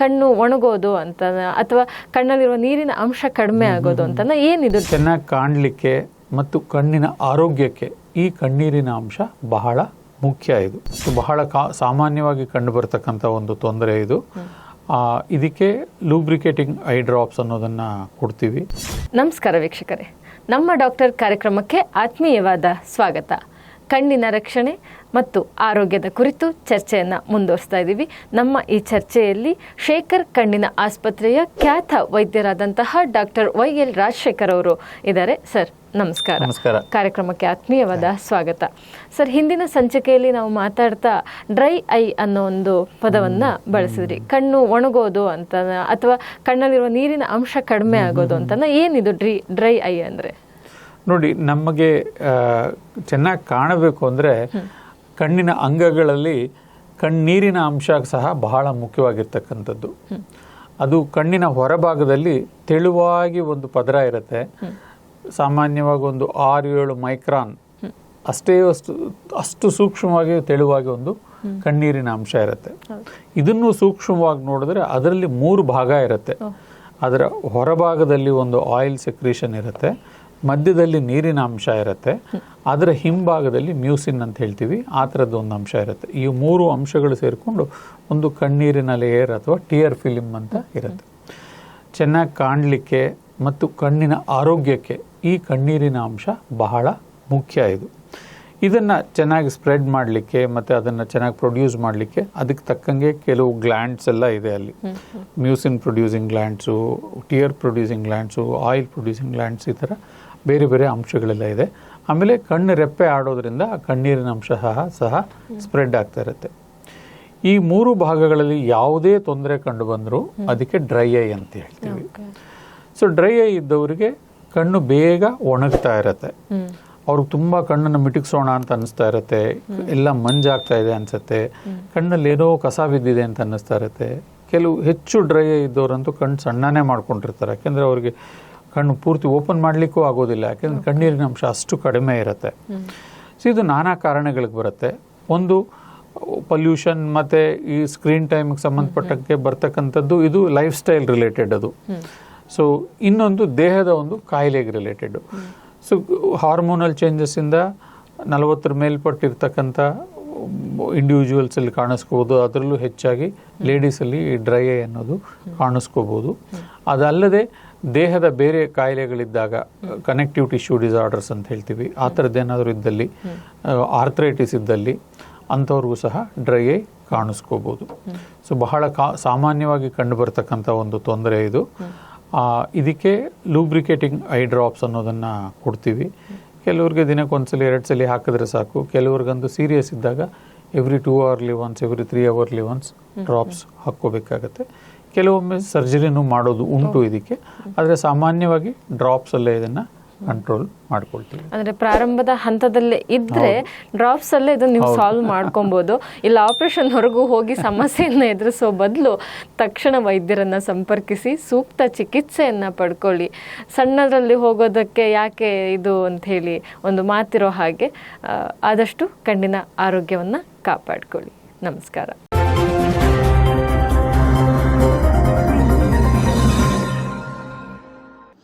ಕಣ್ಣು ಒಣಗೋದು ಅಂತ ಅಥವಾ ಕಣ್ಣಲ್ಲಿರುವ ನೀರಿನ ಅಂಶ ಕಡಿಮೆ ಆಗೋದು ಅಂತ ಏನಿದು? ಚೆನ್ನಾಗಿ ಕಾಣಲಿಕ್ಕೆ ಮತ್ತು ಕಣ್ಣಿನ ಆರೋಗ್ಯಕ್ಕೆ ಈ ಕಣ್ಣೀರಿನ ಅಂಶ ಬಹಳ ಮುಖ್ಯ ಇದು. ಬಹಳ ಕಾ ಸಾಮಾನ್ಯವಾಗಿ ಕಂಡು ಬರ್ತಕ್ಕಂಥ ಒಂದು ತೊಂದರೆ ಇದು. ಇದಕ್ಕೆ ಲೂಬ್ರಿಕೇಟಿಂಗ್ ಐ ಡ್ರಾಪ್ಸ್ ಅನ್ನೋದನ್ನು ಕೊಡ್ತೀವಿ. ನಮಸ್ಕಾರ ವೀಕ್ಷಕರೇ. ನಮ್ಮ ಡಾಕ್ಟರ್ ಕಾರ್ಯಕ್ರಮಕ್ಕೆ ಆತ್ಮೀಯವಾದ ಸ್ವಾಗತ. ಕಣ್ಣಿನ ರಕ್ಷಣೆ ಮತ್ತು ಆರೋಗ್ಯದ ಕುರಿತು ಚರ್ಚೆಯನ್ನು ಮುಂದುವರಿಸ್ತಾ ಇದ್ದೀವಿ. ನಮ್ಮ ಈ ಚರ್ಚೆಯಲ್ಲಿ ಶೇಖರ್ ಕಣ್ಣಿನ ಆಸ್ಪತ್ರೆಯ ಖ್ಯಾತ ವೈದ್ಯರಾದಂತಹ ಡಾಕ್ಟರ್ ವೈ ಎಲ್ ರಾಜಶೇಖರ್ ಅವರು ಇದ್ದಾರೆ. ಸರ್ ನಮಸ್ಕಾರ. ನಮಸ್ಕಾರ. ಕಾರ್ಯಕ್ರಮಕ್ಕೆ ಆತ್ಮೀಯವಾದ ಸ್ವಾಗತ. ಸರ್ ಹಿಂದಿನ ಸಂಚಿಕೆಯಲ್ಲಿ ನಾವು ಮಾತಾಡ್ತಾ ಡ್ರೈ ಐ ಅನ್ನೋ ಒಂದು ಪದವನ್ನ ಬಳಸಿದ್ರಿ. ಕಣ್ಣು ಒಣಗೋದು ಅಂತ ಅಥವಾ ಕಣ್ಣಲ್ಲಿರುವ ನೀರಿನ ಅಂಶ ಕಡಿಮೆ ಆಗೋದು ಅಂತ ಏನಿದು ಡ್ರಿ ಡ್ರೈ ಐ ಅಂದ್ರೆ? ನೋಡಿ ನಮಗೆ ಚೆನ್ನಾಗಿ ಕಾಣಬೇಕು ಅಂದರೆ ಕಣ್ಣಿನ ಅಂಗಗಳಲ್ಲಿ ಕಣ್ಣೀರಿನ ಅಂಶ ಸಹ ಬಹಳ ಮುಖ್ಯವಾಗಿರ್ತಕ್ಕಂಥದ್ದು. ಅದು ಕಣ್ಣಿನ ಹೊರಭಾಗದಲ್ಲಿ ತೆಳುವಾಗಿ ಒಂದು ಪದರ ಇರುತ್ತೆ. ಸಾಮಾನ್ಯವಾಗಿ ಒಂದು ಆರು ಏಳು ಮೈಕ್ರಾನ್. ಅಷ್ಟೇ ಅಷ್ಟು ಅಷ್ಟು ಸೂಕ್ಷ್ಮವಾಗಿ ತೆಳುವಾಗಿ ಒಂದು ಕಣ್ಣೀರಿನ ಅಂಶ ಇರುತ್ತೆ. ಇದನ್ನು ಸೂಕ್ಷ್ಮವಾಗಿ ನೋಡಿದ್ರೆ ಅದರಲ್ಲಿ ಮೂರು ಭಾಗ ಇರುತ್ತೆ. ಅದರ ಹೊರಭಾಗದಲ್ಲಿ ಒಂದು ಆಯಿಲ್ ಸೆಕ್ರೇಷನ್ ಇರುತ್ತೆ. ಮಧ್ಯದಲ್ಲಿ ನೀರಿನ ಅಂಶ ಇರುತ್ತೆ ಅದರ ಹಿಂಭಾಗದಲ್ಲಿ ಮ್ಯೂಸಿನ್ ಅಂತ ಹೇಳ್ತೀವಿ ಆ ಥರದ್ದು ಒಂದು ಅಂಶ ಇರುತ್ತೆ. ಈ ಮೂರು ಅಂಶಗಳು ಸೇರಿಕೊಂಡು ಒಂದು ಕಣ್ಣೀರಿನ ಲೇಯರ್ ಅಥವಾ ಟಿಯರ್ ಫಿಲಿಮ್ ಅಂತ ಇರುತ್ತೆ. ಚೆನ್ನಾಗಿ ಕಾಣಲಿಕ್ಕೆ ಮತ್ತು ಕಣ್ಣಿನ ಆರೋಗ್ಯಕ್ಕೆ ಈ ಕಣ್ಣೀರಿನ ಅಂಶ ಬಹಳ ಮುಖ್ಯ ಇದು. ಇದನ್ನು ಚೆನ್ನಾಗಿ ಸ್ಪ್ರೆಡ್ ಮಾಡಲಿಕ್ಕೆ ಮತ್ತು ಅದನ್ನು ಚೆನ್ನಾಗಿ ಪ್ರೊಡ್ಯೂಸ್ ಮಾಡಲಿಕ್ಕೆ ಅದಕ್ಕೆ ತಕ್ಕಂಗೆ ಕೆಲವು ಗ್ಲ್ಯಾಂಡ್ಸ್ ಎಲ್ಲ ಇದೆ ಅಲ್ಲಿ. Mucin producing glands tear producing glands oil producing glands ಈ ಥರ ಬೇರೆ ಬೇರೆ ಅಂಶಗಳೆಲ್ಲ ಇದೆ. ಆಮೇಲೆ ಕಣ್ಣು ರೆಪ್ಪೆ ಆಡೋದ್ರಿಂದ ಆ ಕಣ್ಣೀರಿನ ಅಂಶ ಸಹ ಸಹ ಸ್ಪ್ರೆಡ್ ಆಗ್ತಾ ಇರುತ್ತೆ. ಈ ಮೂರು ಭಾಗಗಳಲ್ಲಿ ಯಾವುದೇ ತೊಂದರೆ ಕಂಡು ಬಂದರೂ ಅದಕ್ಕೆ ಡ್ರೈ ಐ ಅಂತ ಹೇಳ್ತೀವಿ. ಸೊ ಡ್ರೈ ಐ ಇದ್ದವರಿಗೆ ಕಣ್ಣು ಬೇಗ ಒಣಗ್ತಾ ಇರತ್ತೆ. ಅವ್ರಿಗೆ ತುಂಬ ಕಣ್ಣನ್ನು ಮಿಟುಕ್ಸೋಣ ಅಂತ ಅನಿಸ್ತಾ ಇರುತ್ತೆ. ಎಲ್ಲ ಮಂಜಾಗ್ತಾ ಇದೆ ಅನಿಸುತ್ತೆ. ಕಣ್ಣಲ್ಲಿ ಏನೋ ಕಸ ಬಿದ್ದಿದೆ ಅಂತ ಅನ್ನಿಸ್ತಾ ಇರುತ್ತೆ. ಕೆಲವು ಹೆಚ್ಚು ಡ್ರೈ ಐ ಇದ್ದವರಂತೂ ಕಣ್ಣು ಸಣ್ಣನೇ ಮಾಡ್ಕೊಂಡಿರ್ತಾರೆ. ಯಾಕೆಂದರೆ ಅವ್ರಿಗೆ ಕಣ್ಣು ಪೂರ್ತಿ ಓಪನ್ ಮಾಡಲಿಕ್ಕೂ ಆಗೋದಿಲ್ಲ. ಯಾಕೆಂದ್ರೆ ಕಣ್ಣೀರಿನ ಅಂಶ ಅಷ್ಟು ಕಡಿಮೆ ಇರುತ್ತೆ. ಸೊ ಇದು ನಾನಾ ಕಾರಣಗಳಿಗೆ ಬರುತ್ತೆ. ಒಂದು ಪೊಲ್ಯೂಷನ್ ಮತ್ತು ಈ ಸ್ಕ್ರೀನ್ ಟೈಮ್ಗೆ ಸಂಬಂಧಪಟ್ಟಕ್ಕೆ ಬರ್ತಕ್ಕಂಥದ್ದು ಇದು ಲೈಫ್ ಸ್ಟೈಲ್ ರಿಲೇಟೆಡ್ ಅದು. ಸೊ ಇನ್ನೊಂದು ದೇಹದ ಒಂದು ಕಾಯಿಲೆಗೆ ರಿಲೇಟೆಡ್. ಸೊ ಹಾರ್ಮೋನಲ್ ಚೇಂಜಸ್ಸಿಂದ ನಲವತ್ತರ ಮೇಲ್ಪಟ್ಟಿರ್ತಕ್ಕಂಥ ಇಂಡಿವಿಜುವಲ್ಸಲ್ಲಿ ಕಾಣಿಸ್ಕೋಬೋದು. ಅದರಲ್ಲೂ ಹೆಚ್ಚಾಗಿ ಲೇಡೀಸಲ್ಲಿ ಡ್ರೈ ಐ ಅನ್ನೋದು ಕಾಣಿಸ್ಕೋಬೋದು. ಅದಲ್ಲದೆ ದೇಹದ ಬೇರೆ ಕಾಯಿಲೆಗಳಿದ್ದಾಗ ಕನೆಕ್ಟಿವ್ ಟಿಶ್ಯೂ ಡಿಸಾರ್ಡರ್ಸ್ ಅಂತ ಹೇಳ್ತೀವಿ. ಆ ಥರದ್ದೇನಾದರೂ ಇದ್ದಲ್ಲಿ ಆರ್ಥ್ರೈಟಿಸ್ ಇದ್ದಲ್ಲಿ ಅಂಥವ್ರಿಗೂ ಸಹ ಡ್ರೈ ಐ ಕಾಣಿಸ್ಕೋಬೋದು. ಸೊ ಬಹಳ ಕಾ ಸಾಮಾನ್ಯವಾಗಿ ಕಂಡುಬರ್ತಕ್ಕಂಥ ಒಂದು ತೊಂದರೆ ಇದು. ಇದಕ್ಕೆ ಲೂಬ್ರಿಕೇಟಿಂಗ್ ಐ ಡ್ರಾಪ್ಸ್ ಅನ್ನೋದನ್ನು ಕೊಡ್ತೀವಿ. ಕೆಲವ್ರಿಗೆ ದಿನಕ್ಕೆ ಒಂದ್ಸಲಿ ಎರಡು ಸಲ ಹಾಕಿದ್ರೆ ಸಾಕು. ಕೆಲವ್ರಿಗಂದು ಸೀರಿಯಸ್ ಇದ್ದಾಗ every two hourly once every three hourly once drops ಹಾಕ್ಕೋಬೇಕಾಗತ್ತೆ. ಕೆಲವೊಮ್ಮೆ ಸರ್ಜರಿನೂ ಮಾಡೋದು ಉಂಟು ಇದಕ್ಕೆ. ಆದರೆ ಸಾಮಾನ್ಯವಾಗಿ ಡ್ರಾಪ್ಸ್ ಅಲ್ಲೇ ಇದನ್ನು ಕಂಟ್ರೋಲ್ ಮಾಡ್ಕೊಳ್ತೀವಿ. ಅಂದ್ರೆ ಪ್ರಾರಂಭದ ಹಂತದಲ್ಲೇ ಇದ್ರೆ ಡ್ರಾಪ್ಸ್ ಅಲ್ಲೇ ಇದನ್ನ ನೀವು ಸಾಲ್ವ್ ಮಾಡ್ಕೊಬಹುದು ಇಲ್ಲ ಆಪರೇಷನ್ ಹೊರಗೂ ಹೋಗಿ ಸಮಸ್ಯೆಯನ್ನ ಎದುರಿಸೋ ಬದಲು ತಕ್ಷಣ ವೈದ್ಯರನ್ನ ಸಂಪರ್ಕಿಸಿ ಸೂಕ್ತ ಚಿಕಿತ್ಸೆಯನ್ನ ಪಡ್ಕೊಳ್ಳಿ. ಸಣ್ಣದರಲ್ಲಿ ಹೋಗೋದಕ್ಕೆ ಯಾಕೆ ಇದು ಅಂತ ಹೇಳಿ ಒಂದು ಮಾತಿರೋ ಹಾಗೆ ಆದಷ್ಟು ಕಣ್ಣಿನ ಆರೋಗ್ಯವನ್ನ ಕಾಪಾಡ್ಕೊಳ್ಳಿ. ನಮಸ್ಕಾರ.